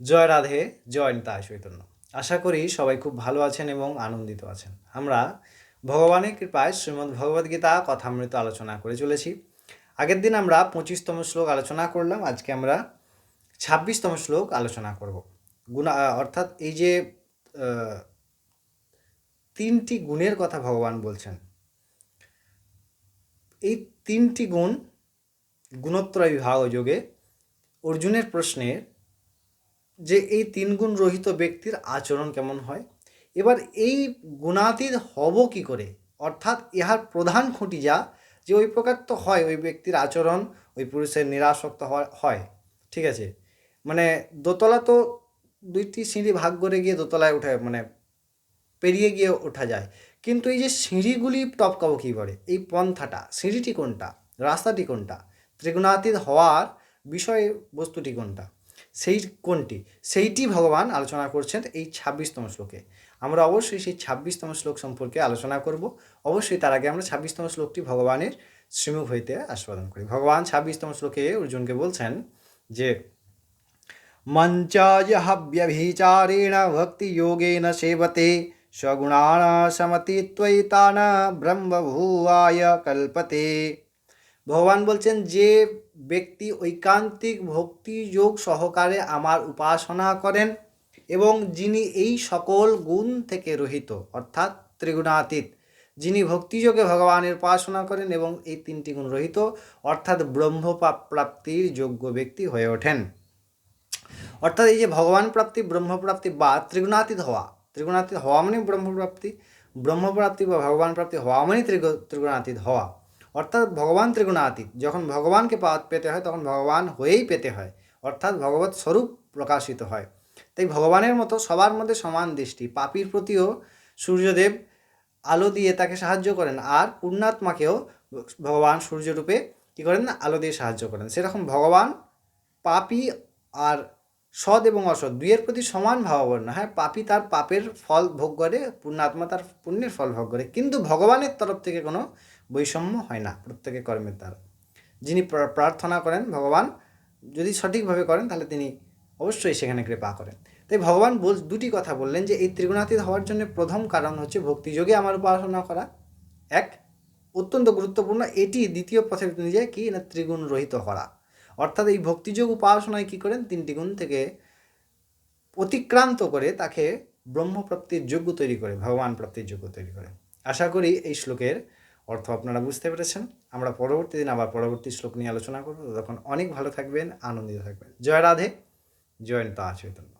জয় রাধে, জয় নিতাই চৈতন্য। আশা করি সবাই খুব ভালো আছেন এবং আনন্দিত আছেন। আমরা ভগবানের কৃপায় শ্রীমদ্ ভগবদ্গীতা কথামৃত আলোচনা করে চলেছি। আগের দিন আমরা পঁচিশতম শ্লোক আলোচনা করলাম, আজকে আমরা ছাব্বিশতম শ্লোক আলোচনা করব। গুণা, অর্থাৎ এই যে তিনটি গুণের কথা ভগবান বলছেন, এই তিনটি গুণ গুণত্রয় বিভাগ যোগে অর্জুনের প্রশ্নের যে এই তিন গুণ রহিত ব্যক্তির আচরণ কেমন হয়? এবার এই গুণাতীত হব কি করে? অর্থাৎ ইহার প্রধান খুঁটি যা, যে ওই প্রকার তো হয়, ওই ব্যক্তির আচরণ, ওই পুরুষের নিরাসক্ত হয়- ঠিক আছে? মানে দোতলা তো দুইটি সিঁড়ি ভাগ করে গিয়ে দোতলায় উঠে মানে পেরিয়ে গিয়ে ওঠা যায়। কিন্তু এই যে সিঁড়িগুলি টপকাবো কী করে? এই পন্থাটা, সিঁড়িটি কোনটা? রাস্তাটি কোনটা? ত্রিগুণাতীত হওয়ার বিষয় বস্তুটি কোনটা? সেই কোনটি? সেইটি ভগবান আলোচনা করছেন এই ছাব্বিশতম শ্লোকে। আমরা অবশ্যই সেই ছাব্বিশতম শ্লোক সম্পর্কে আলোচনা করব। অবশ্যই তার আগে আমরা ছাব্বিশতম শ্লোকটি ভগবানের শ্রীমুখ হইতে আস্বাদন করি। ভগবান ছাব্বিশতম শ্লোকে অর্জুনকে বলছেন যে মঞ্চাজহব্যভিচারেण ভক্তিযোগেন সেবতে সগুণান সমতি ত্বয়িতান ব্রহ্মভুয়ায় কল্পতে। ভগবান বলছেন, যে ব্যক্তি ঐকান্তিক ভক্তি যোগ সহকারে আমার উপাসনা করেন এবং যিনি এই সকল গুণ থেকে রহিত, অর্থাৎ ত্রিগুণাতীত, যিনি ভক্তিযোগে ভগবানের উপাসনা করেন এবং এই তিনটি গুণ রহিত, অর্থাৎ ব্রহ্ম প্রাপ্তির যোগ্য ব্যক্তি হয়ে ওঠেন। অর্থাৎ এই যে ভগবান প্রাপ্তি, ব্রহ্মপ্রাপ্তি বা ত্রিগুণাতীত হওয়া ত্রিগুণাতীত হওয়া মানে ব্রহ্মপ্রাপ্তি ব্রহ্মপ্রাপ্তি বা ভগবান প্রাপ্তি হওয়া মানে ত্রিগু- ত্রিগুণাতীত হওয়া। অর্থাৎ ভগবান ত্রিগুণাতীত। যখন ভগবানকে পেতে হয়, তখন ভগবান হয়েই পেতে হয়। অর্থাৎ ভগবত স্বরূপ প্রকাশিত হয়। তাই ভগবানের মতো সবার মধ্যে সমান দৃষ্টি। পাপির প্রতিও সূর্যদেব আলো দিয়ে তাকে সাহায্য করেন। আর পূর্ণাত্মাকেও ভগবান সূর্যরূপে কী করেন? না আলো দিয়ে সাহায্য করেন। সেরকম ভগবান, পাপি আর সৎ এবং অসৎ দুইয়ের প্রতি সমান ভাবাবর্ণ হ্যাঁ পাপী তার পাপের ফল ভোগ করে পুণ্যাত্মা তার পুণ্যের ফল ভোগ করে। কিন্তু ভগবানের তরফ থেকে কোনো বৈষম্য হয় না প্রত্যেকের কর্মের দ্বারা। যিনি প্রার্থনা করেন ভগবান, যদি সঠিকভাবে করেন তাহলে তিনি অবশ্যই সেখানে কৃপা করেন। তাই ভগবান বল, দুটি কথা বললেন যে, এই ত্রিগুণাতীত হওয়ার জন্য প্রথম কারণ হচ্ছে ভক্তিযোগে আমার উপাসনা করা। এক, অত্যন্ত গুরুত্বপূর্ণ, এটি দ্বিতীয় পথে যায় কি না ত্রিগুণ রহিত করা অর্থাৎ এই ভক্তিযোগ উপাসনায় কী করেন? তিনটি গুণ থেকে অতিক্রান্ত করে তাকে ব্রহ্মপ্রাপ্তির যোগ্য তৈরি করে, ভগবান প্রাপ্তির যোগ্য তৈরি করে। আশা করি এই শ্লোকের অর্থ আপনারা বুঝতে পেরেছেন। আমরা পরবর্তী দিন আবার পরবর্তী শ্লোক নিয়ে আলোচনা করব। তখন অনেক ভালো থাকবেন, আনন্দিত থাকবেন। জয় রাধে জয়ন্ত নিতা চৈতন্য।